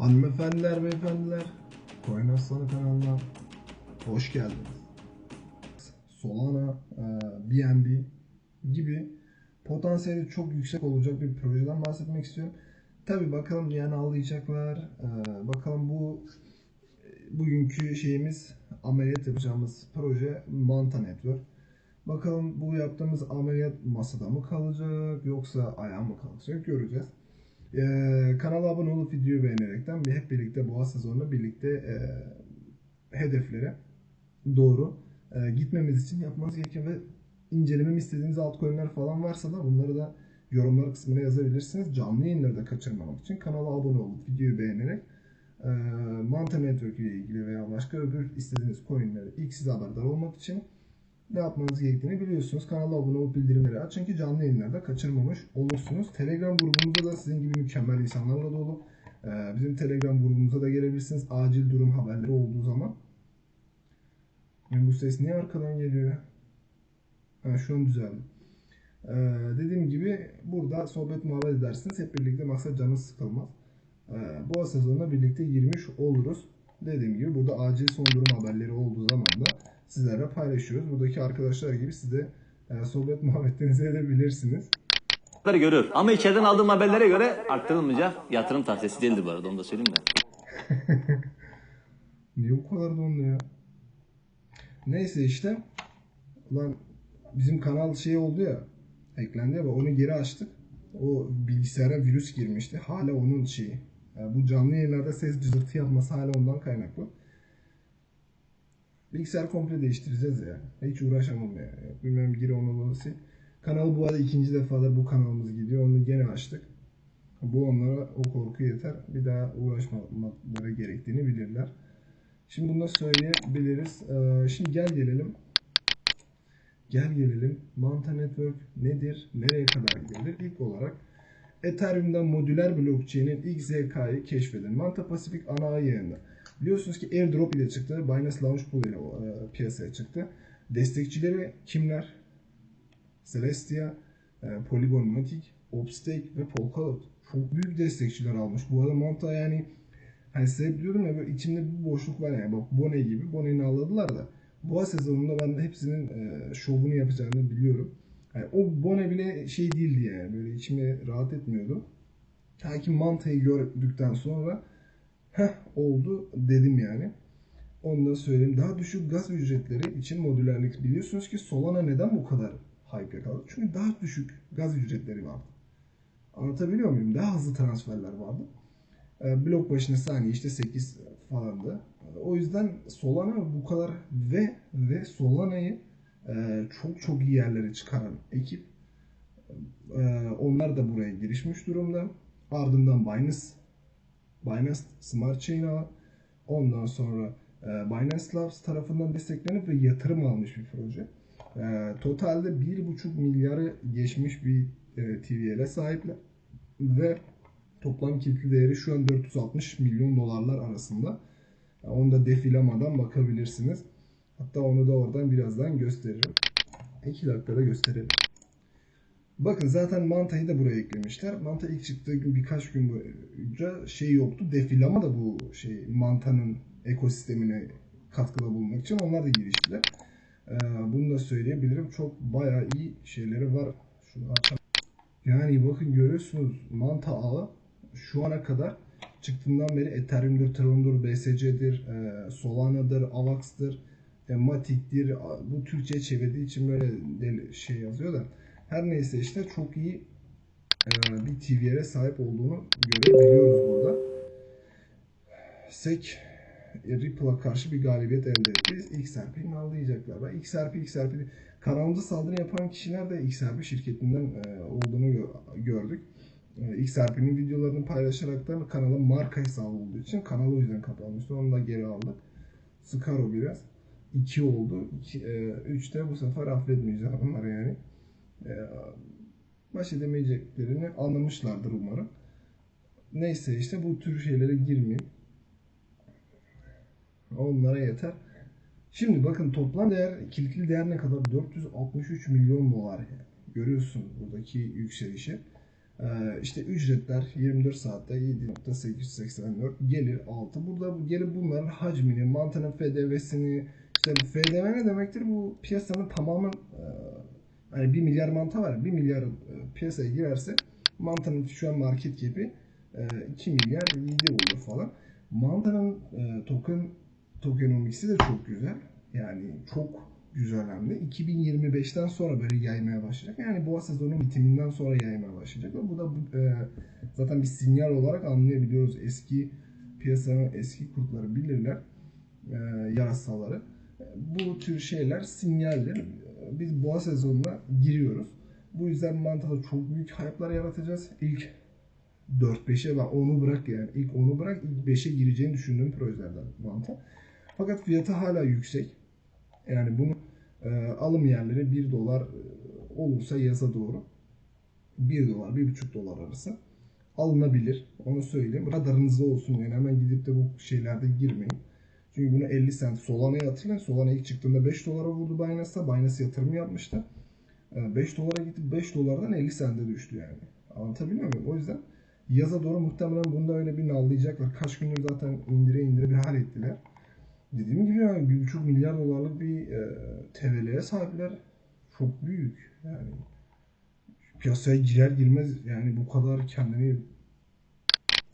Hanımefendiler, beyefendiler, Coin Aslanı kanalına hoş geldiniz. Solana, e, BNB gibi potansiyeli çok yüksek olacak bir projeden bahsetmek istiyorum. Tabi bakalım yani ağlayacaklar. E, bakalım bu bugünkü şeyimiz ameliyat yapacağımız proje Manta Network. Bakalım bu yaptığımız ameliyat masada mı kalacak yoksa ayağa mı kalacak göreceğiz. Ee, kanala abone olup videoyu beğenerekten bir hep birlikte boğa sezonunda birlikte e, hedeflere doğru e, gitmemiz için yapmanız gereken ve incelememi istediğiniz altcoin'ler falan varsa da bunları da yorumlar kısmına yazabilirsiniz. Canlı yayınları da kaçırmamak için kanala abone olup videoyu beğenerek e, Manta Network ile ilgili veya başka öbür istediğiniz coin'leri ilk size haberdar olmak için ne yapmanız gerektiğini biliyorsunuz. Kanala abone olup bildirimleri açın ki canlı yayınlarda kaçırmamış olursunuz. Telegram grubumuzda da sizin gibi mükemmel insanlarla dolu. Ee, bizim Telegram grubumuza da gelebilirsiniz. Acil durum haberleri olduğu zaman. Yani bu ses niye arkadan geliyor? Ha, şu an düzeldi. Ee, dediğim gibi burada sohbet muhabbet edersiniz. Hep birlikte maksat canınız sıkılmaz. Ee, bu sezonuna birlikte girmiş oluruz. Dediğim gibi burada acil son durum haberleri olduğu zaman da sizlerle paylaşıyoruz. Buradaki arkadaşlar gibi siz de e, sohbet muhabbetlerinizi edebilirsiniz. Görür. Ama içeriden aldığım haberlere göre arttırılmayacak yatırım tavsiyesi değildir bu arada onu da söyleyeyim de. Niye bu kadar dondu ya? Neyse işte. Ulan bizim kanal şey oldu ya. Eklendi ya. Onu geri açtık. O bilgisayara virüs girmişti. Hala onun şeyi. Yani bu canlı yayınlarda ses cızırtı yapması hala ondan kaynaklı. Bilgisayar komple değiştireceğiz ya. Hiç uğraşamam ya. Bilmem gir onu bunu sil. Kanal bu arada ikinci defadır bu kanalımız gidiyor. Onu gene açtık. Bu onlara o korku yeter. Bir daha uğraşmaları gerektiğini bilirler. Şimdi bunu da söyleyebiliriz. Ee, şimdi gel gelelim. Gel gelelim. Manta Network nedir? Nereye kadar gidilir? İlk olarak Ethereum'da modüler blockchain'in ilk ZK'yı keşfedin. Manta Pacific ana yayında. Biliyorsunuz ki airdrop ile çıktı. Binance Launch Pool ile e, piyasaya çıktı. Destekçileri kimler? Celestia, e, Polygon Matic, Opstake ve Polkadot. Çok büyük destekçiler almış. Bu arada Manta yani hani size diyordum ya içimde bir boşluk var yani. Bak Bone gibi. Bone'yi ağladılar da. Boğa sezonunda ben hepsinin e, şovunu yapacağını biliyorum. Yani o Bone bile şey değildi yani. Böyle içime rahat etmiyordu. Ta ki Manta'yı gördükten sonra heh oldu dedim yani. Onu da söyleyeyim. Daha düşük gaz ücretleri için modülerlik biliyorsunuz ki Solana neden bu kadar hype yakaladı? Çünkü daha düşük gaz ücretleri vardı. Anlatabiliyor muyum? Daha hızlı transferler vardı. E, blok başına saniye işte 8 falandı. E, o yüzden Solana bu kadar ve ve Solana'yı e, çok çok iyi yerlere çıkaran ekip e, onlar da buraya girişmiş durumda. Ardından Binance Binance Smart Chain ağı ondan sonra e, Binance Labs tarafından desteklenip ve yatırım almış bir proje. E, totalde 1,5 milyarı geçmiş bir e, TVL'e sahipler ve toplam kilitli değeri şu an 460 milyon dolarlar arasında. Onu da defilamadan bakabilirsiniz. Hatta onu da oradan birazdan gösteririm. 2 dakikada gösterelim. Bakın zaten Manta'yı da buraya eklemişler. Manta ilk çıktığı gün birkaç gün boyunca şey yoktu. Defilama da bu şey Manta'nın ekosistemine katkıda bulunmak için onlar da giriştiler. Ee, bunu da söyleyebilirim. Çok bayağı iyi şeyleri var. Şunu açalım. Yani bakın görüyorsunuz Manta ağı şu ana kadar çıktığından beri Ethereum'dur, Tron'dur, BSC'dir, e, Solana'dır, Avax'dır, e. Bu Türkçe çevirdiği için böyle şey yazıyor da. Her neyse işte çok iyi e, bir TVR'e sahip olduğunu görebiliyoruz burada. SEC e, Ripple'a karşı bir galibiyet elde etti. XRP'nin ağlayacaklar. Ve XRP, XRP kanalımıza saldırı yapan kişiler de XRP şirketinden e, olduğunu gö- gördük. E, XRP'nin videolarını paylaşaraktan kanalın marka hesabı olduğu için kanalı o yüzden kapanmıştı. Onu da geri aldık. Sıkar o biraz. 2 oldu. 3 de bu sefer affetmeyeceğim onları yani. Baş edemeyeceklerini anlamışlardır umarım. Neyse işte bu tür şeylere girmeyeyim. Onlara yeter. Şimdi bakın toplam değer, kilitli değer ne kadar? 463 milyon dolar. Görüyorsun buradaki yükselişi. Ee, işte ücretler 24 saatte 7.884 gelir 6. Burada bu gelir bunların hacmini, mantının FDV'sini işte FDV ne demektir? Bu piyasanın tamamen e, hani 1 milyar manta var. 1 milyar e, piyasaya girerse mantının şu an market e, 2 milyar 7 olur falan. Manta'nın e, token tokenomiksi de çok güzel. Yani çok güzel hem de. 2025'ten sonra böyle yaymaya başlayacak. Yani boğa sezonu bitiminden sonra yaymaya başlayacak. Ve bu da e, zaten bir sinyal olarak anlayabiliyoruz. Eski piyasanın eski kurtları bilirler. E, yarasaları. E, Bu tür şeyler sinyaldir. Biz boğa sezonuna giriyoruz. Bu yüzden mantada çok büyük hype'lar yaratacağız. İlk 4-5'e ben onu bırak yani. ilk onu bırak ilk 5'e gireceğini düşündüğüm projelerden manta. Fakat fiyatı hala yüksek. Yani bunu e, alım yerleri 1 dolar e, olursa yaza doğru 1 dolar 1,5 dolar arası alınabilir. Onu söyleyeyim. Radarınızda olsun yani hemen gidip de bu şeylerde girmeyin. Çünkü bunu 50 cent Solana'ya hatırlayın. Solana ilk çıktığında 5 dolara vurdu Binance'da. Binance yatırım yapmıştı. E, 5 dolara gitti 5 dolardan 50 cent'e düştü yani. Anlatabiliyor muyum? O yüzden yaza doğru muhtemelen bunda öyle bir nallayacaklar. Kaç gündür zaten indire indire bir hal ettiler. Dediğim gibi yani bir buçuk milyar dolarlık bir e, TVL'ye sahipler. Çok büyük yani. Piyasaya girer girmez yani bu kadar kendini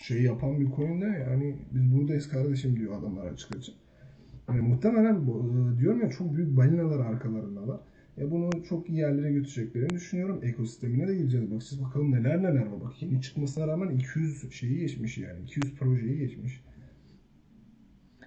şey yapan bir coin'de yani biz buradayız kardeşim diyor adamlar açık açık. Yani muhtemelen bu, e, diyorum ya çok büyük balinalar arkalarındalar. E bunu çok iyi yerlere götüreceklerini düşünüyorum. Ekosistemine de gireceğiz. Bak siz bakalım neler neler var. Bak yeni çıkmasına rağmen 200 şeyi geçmiş yani. 200 projeyi geçmiş.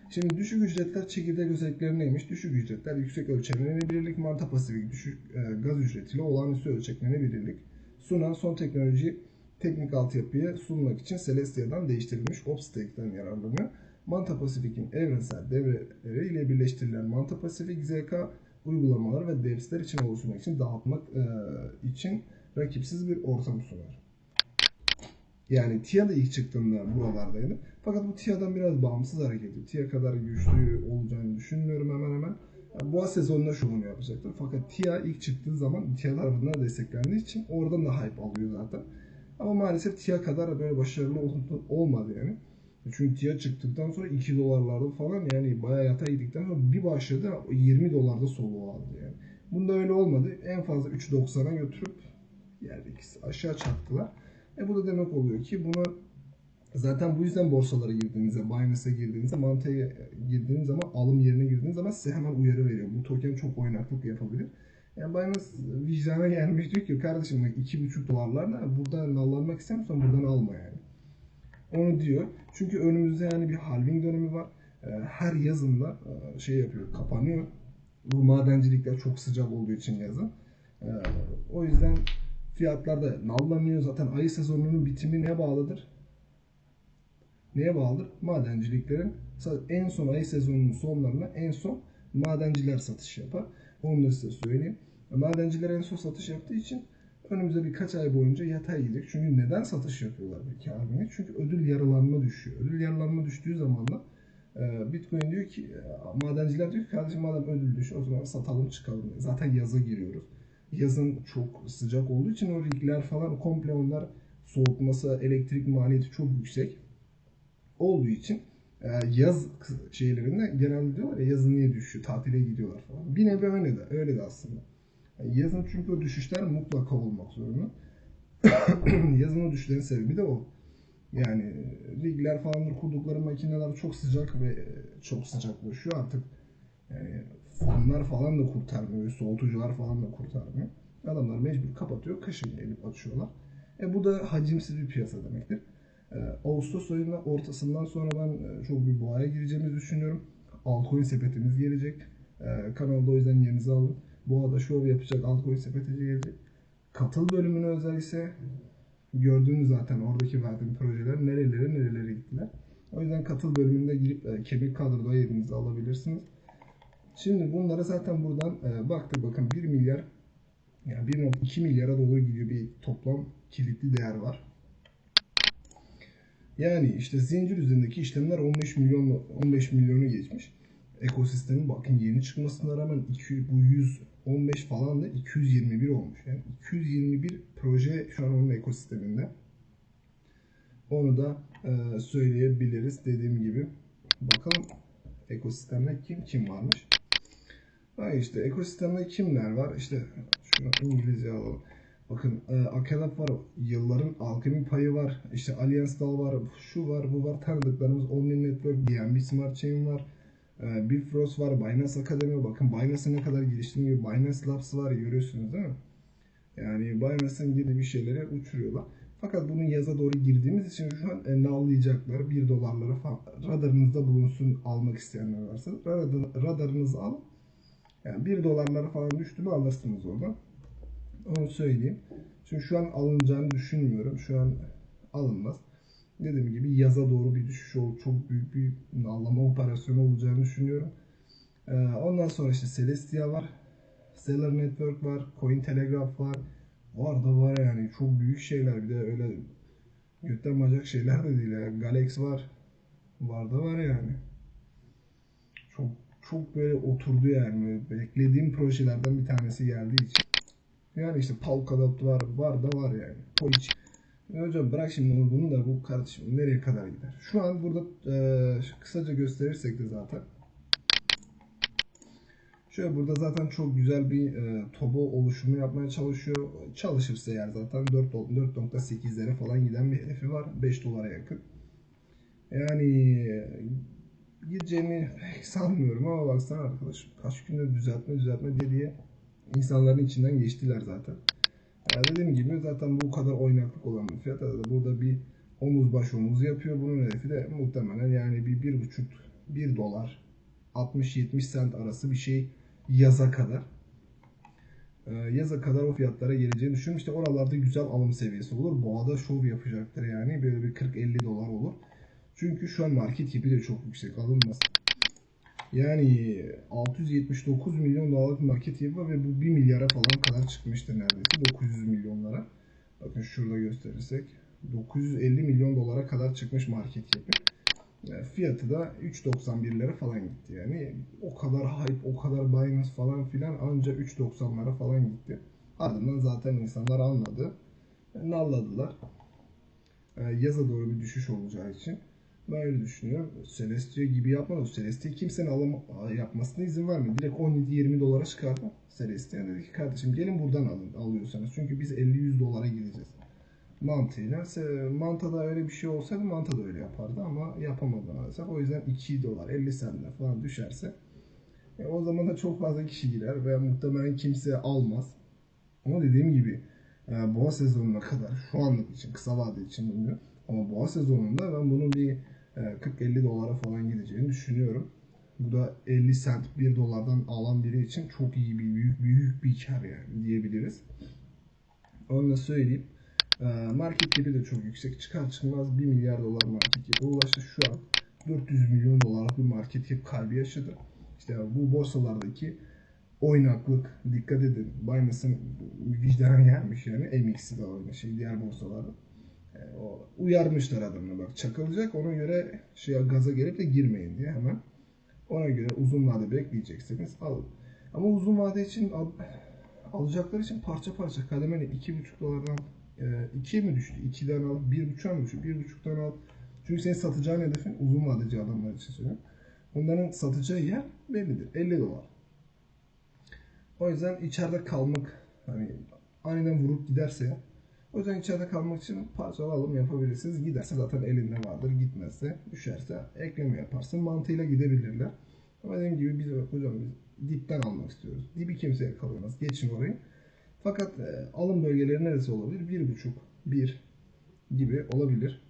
Şimdi düşük ücretler çekirdek özellikleri neymiş? Düşük ücretler yüksek ölçeklenebilirlik, manta pasifik düşük e, gaz ücretiyle olağanüstü ölçeklenebilirlik sunan son teknoloji teknik altyapıyı sunmak için Celestia'dan değiştirilmiş OpsStack'ten yararlanıyor. Manta Pasifik'in evrensel devreleri ile birleştirilen Manta Pasifik ZK uygulamalar ve dersler için oluşturmak için dağıtmak e, için rakipsiz bir ortam sunar. Yani TIA da ilk çıktığında buralardaydı. Fakat bu TIA'dan biraz bağımsız hareket ediyor. TIA kadar güçlü olacağını düşünmüyorum hemen hemen. Yani boğa sezonunda şovunu yapacaktır. Fakat TIA ilk çıktığı zaman TIA tarafından desteklendiği için oradan da hype alıyor zaten. Ama maalesef TIA kadar böyle başarılı olmadı yani. Çünkü TIA çıktıktan sonra 2 dolarlarda falan yani bayağı yatay gittikten sonra bir başladı 20 dolarda soluğu aldı yani. Bunda öyle olmadı. En fazla 3.90'a götürüp yani ikisi aşağı çaktılar. E bu da demek oluyor ki bunu zaten bu yüzden borsalara girdiğinizde, Binance'e girdiğinizde, Manta'ya girdiğiniz zaman, alım yerine girdiğiniz zaman size hemen uyarı veriyor. Bu token çok oynaklık yapabilir. Yani Binance vicdana gelmiş diyor ki kardeşim bak 2,5 dolarlarla buradan nallanmak istemiyorsan buradan alma yani. Onu diyor. Çünkü önümüzde yani bir halving dönemi var. Ee, Her yazında e, şey yapıyor, kapanıyor. Bu madencilikler çok sıcak olduğu için yazın. Ee, O yüzden fiyatlar da nallanıyor. Zaten ayı sezonunun bitimi neye bağlıdır? Neye bağlıdır? Madenciliklerin en son ayı sezonunun sonlarında en son madenciler satış yapar. Onu da size söyleyeyim. Madenciler en son satış yaptığı için önümüzde birkaç ay boyunca yatay gidecek. Çünkü neden satış yapıyorlar peki abi? Çünkü ödül yarılanma düşüyor. Ödül yarılanma düştüğü zaman da e, Bitcoin diyor ki, e, madenciler diyor ki kardeşim madem ödül düşüyor o zaman satalım çıkalım. Zaten yaza giriyoruz. Yazın çok sıcak olduğu için o rigler falan komple onlar soğutması, elektrik maliyeti çok yüksek olduğu için yaz şeylerinde genelde diyorlar ya yazın niye düşüyor, tatile gidiyorlar falan. Bir nevi öyle de, öyle de aslında. Yani yazın çünkü o düşüşler mutlaka olmak zorunda. yazın o düşüşlerin sebebi de o. Yani rigler falandır kurdukları makineler çok sıcak ve e, çok sıcaklaşıyor artık. Yani fanlar falan da kurtarmıyor, soğutucular falan da kurtarmıyor. Adamlar mecbur kapatıyor, kışın gelip açıyorlar. E bu da hacimsiz bir piyasa demektir. Ee, Ağustos ayının ortasından sonra ben e, çok bir boğaya gireceğimizi düşünüyorum. Altcoin sepetimiz gelecek. Ee, kanalda o yüzden yerinizi alın. Boğa'da şov yapacak altcoin sepeti gelecek. Katıl bölümüne özel ise gördüğünüz zaten oradaki verdiğim projeler nerelere nerelere gittiler. O yüzden katıl bölümünde girip e, kemik kadroda yerinizi alabilirsiniz. Şimdi bunlara zaten buradan e, baktık bakın 1 milyar yani 1.2 milyara doğru gidiyor bir toplam kilitli değer var. Yani işte zincir üzerindeki işlemler 15 milyon 15 milyonu geçmiş. Ekosistemin bakın yeni çıkmasına rağmen 200, bu 100 15 falan da 221 olmuş. Yani 221 proje şu an onun ekosisteminde. Onu da e, söyleyebiliriz dediğim gibi. Bakalım ekosistemde kim kim varmış. Ha işte ekosistemde kimler var? İşte şunu İngilizce alalım. Bakın e, Akelab var, yılların alkemi payı var, işte Allianz Dal var, şu var, bu var, tanıdıklarımız Omni Network, DNB Smart Chain var, e, Bifrost var, Binance Akademi, bakın Binance'ın ne kadar geliştiğini Binance Labs var, görüyorsunuz değil mi? Yani Binance'ın gibi bir şeyleri uçuruyorlar. Fakat bunun yaza doğru girdiğimiz için şu an e, nallayacaklar. 1 dolarları falan radarınızda bulunsun almak isteyenler varsa radar, radarınızı alın. Yani 1 dolarları falan düştü mü alırsınız oradan. Onu söyleyeyim. Çünkü şu an alınacağını düşünmüyorum. Şu an alınmaz. Dediğim gibi yaza doğru bir düşüş ol, çok büyük bir nallama operasyonu olacağını düşünüyorum. Ee, ondan sonra işte Celestia var. Stellar Network var. Cointelegraph var. Var da var yani çok büyük şeyler. Bir de öyle götten bacak şeyler de değil. Yani. Galex var. Var da var yani. Çok çok böyle oturdu yani. Beklediğim projelerden bir tanesi geldiği için. Yani işte Polkadot var, var da var yani. Poiç. Ya hocam bırak şimdi bunu, bunu da bu kardeşim nereye kadar gider? Şu an burada e, kısaca gösterirsek de zaten. Şöyle burada zaten çok güzel bir e, tobo oluşumu yapmaya çalışıyor. Çalışırsa eğer zaten 4 do- 4.8'lere falan giden bir hedefi var. 5 dolara yakın. Yani e, gideceğini sanmıyorum ama baksana arkadaşım kaç gündür düzeltme düzeltme diye diye insanların içinden geçtiler zaten. Yani dediğim gibi zaten bu kadar oynaklık olan bir fiyat. Burada bir omuz baş omuz yapıyor. Bunun hedefi de muhtemelen yani bir, bir buçuk, bir dolar 60-70 sent arası bir şey yaza kadar. Ee, yaza kadar o fiyatlara geleceğini düşünüyorum. İşte oralarda güzel alım seviyesi olur. Boğada şov yapacaktır yani. Böyle bir 40-50 dolar olur. Çünkü şu an market tipi de çok yüksek alınmaz. Yani 679 milyon dolarlık market yapı ve bu 1 milyara falan kadar çıkmıştır neredeyse 900 milyonlara. Bakın şurada gösterirsek 950 milyon dolara kadar çıkmış market yapı. Yani fiyatı da 3.91'lere falan gitti yani. O kadar hype, o kadar Binance falan filan anca 3.90'lara falan gitti. Ardından zaten insanlar anladı. Nalladılar. Ee, yaza doğru bir düşüş olacağı için. Ben öyle düşünüyorum. Celestia gibi yapmadı. Celestia kimsenin alım yapmasına izin vermedi. Direkt 17-20 dolara çıkardı. Celestia dedi ki kardeşim gelin buradan alın alıyorsanız. Çünkü biz 50-100 dolara gideceğiz. Mantığıyla. Manta'da öyle bir şey olsaydı Manta da öyle yapardı ama yapamadı maalesef. O yüzden 2 dolar 50 sentler falan düşerse e, o zaman da çok fazla kişi girer ve muhtemelen kimse almaz. Ama dediğim gibi e, boğa sezonuna kadar şu anlık için kısa vade için bilmiyorum. Ama boğa sezonunda ben bunun bir e, 40-50 dolara falan gideceğini düşünüyorum. Bu da 50 sent 1 dolardan alan biri için çok iyi bir büyük büyük bir kar yani diyebiliriz. Onu da söyleyeyim. E, Market cap'i de çok yüksek. Çıkar çıkmaz 1 milyar dolar market cap'e ulaştı. Şu an 400 milyon dolarlık bir market cap kaybı yaşadı. İşte bu borsalardaki oynaklık dikkat edin. Binance'ın vicdana gelmiş yani. MX'i de aynı şey diğer borsalarda. E, o uyarmışlar adamına bak çakılacak ona göre şey gaza gelip de girmeyin diye hemen. Ona göre uzun vade bekleyeceksiniz alın. Ama uzun vade için al, alacaklar için parça parça kademeli 2,5 dolardan e, 2'ye mi düştü? 2'den al, 1,5'a mı düştü? 1,5'tan al. Çünkü senin satacağın hedefin uzun vadeci adamlar için söylüyorum. Onların satacağı yer bellidir. 50 dolar. O yüzden içeride kalmak hani aniden vurup giderse o yüzden içeride kalmak için parçalı alım yapabilirsiniz. Giderse zaten elinde vardır. Gitmezse, düşerse ekleme yaparsın. Mantığıyla gidebilirler. Ama dediğim gibi biz hocam biz dipten almak istiyoruz. Dibi kimseye kalmaz. Geçin orayı. Fakat e, alım bölgeleri neresi olabilir? 1.5, 1 gibi olabilir.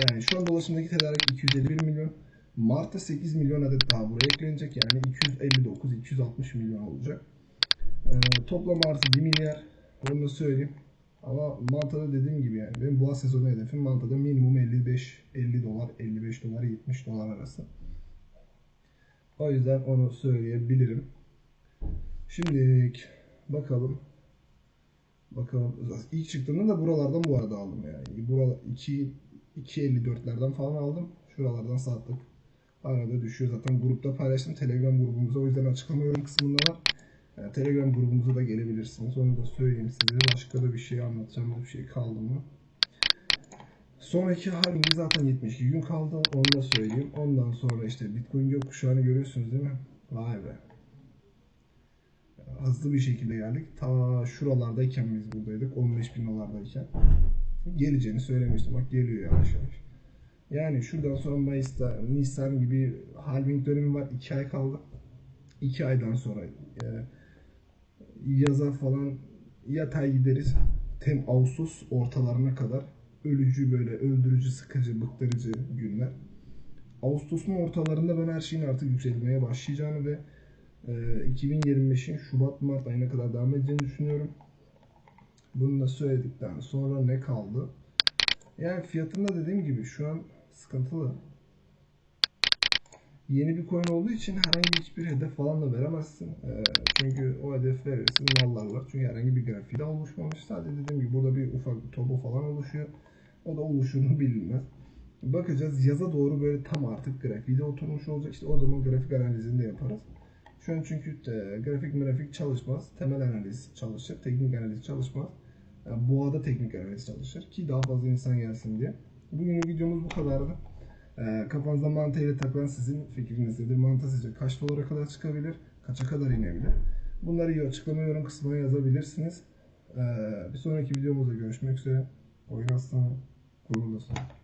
Yani şu an dolaşımdaki tedarik 251 milyon. Mart'ta 8 milyon adet daha buraya eklenecek. Yani 259-260 milyon olacak. E, toplam artı 1 milyar. Onu da söyleyeyim. Ama Manta'da dediğim gibi yani benim boğa sezonu hedefim Manta'da minimum 55 50 dolar 55 dolar 70 dolar arası. O yüzden onu söyleyebilirim. Şimdi bakalım. Bakalım. İlk çıktığında da buralardan bu arada aldım yani. Buralar 2 2.54'lerden falan aldım. Şuralardan sattık. Arada düşüyor zaten grupta paylaştım Telegram grubumuza. O yüzden açıklama yorum kısmında var. Telegram grubumuza da gelebilirsiniz. Onu da söyleyeyim size. Başka da bir şey anlatacağım bir şey kaldı mı? Sonraki halinde zaten 72 gün kaldı. Onu da söyleyeyim. Ondan sonra işte Bitcoin gökkuşağını görüyorsunuz değil mi? Vay be. Hızlı bir şekilde geldik. Ta şuralardayken biz buradaydık. 15 bin dolardayken. Geleceğini söylemiştim. Bak geliyor yavaş yavaş. Yani şuradan sonra Mayıs'ta, Nisan gibi halving dönemi var. 2 ay kaldı. 2 aydan sonra e, yaza falan yatay gideriz. Tem Ağustos ortalarına kadar ölücü böyle öldürücü, sıkıcı, bıktırıcı günler. Ağustos'un ortalarında ben her şeyin artık yükselmeye başlayacağını ve e, 2025'in Şubat-Mart ayına kadar devam edeceğini düşünüyorum. Bunu da söyledikten sonra ne kaldı? Yani fiyatında dediğim gibi şu an sıkıntılı. Yeni bir coin olduğu için herhangi hiçbir hedef falan da veremezsin. Ee, çünkü o hedef verirsin mallarlar. Çünkü herhangi bir grafiği de oluşmamış. Sadece dediğim gibi burada bir ufak bir topo falan oluşuyor. O da oluşur mu bilinmez. Bakacağız yaza doğru böyle tam artık grafiği de oturmuş olacak. İşte o zaman grafik analizini de yaparız. Şu an çünkü e, grafik grafik çalışmaz. Temel analiz çalışır. Teknik analiz çalışmaz. Yani boğada teknik analiz çalışır ki daha fazla insan gelsin diye. Bugünün videomuz bu kadardı. Ee, kafanızda mantığıyla takılan sizin fikriniz nedir? Mantı sizce kaç dolara kadar çıkabilir? Kaça kadar inebilir? Bunları açıklama yorum kısmına yazabilirsiniz. Ee, bir sonraki videomuzda görüşmek üzere. Oyun aslanı, gururlu aslanı.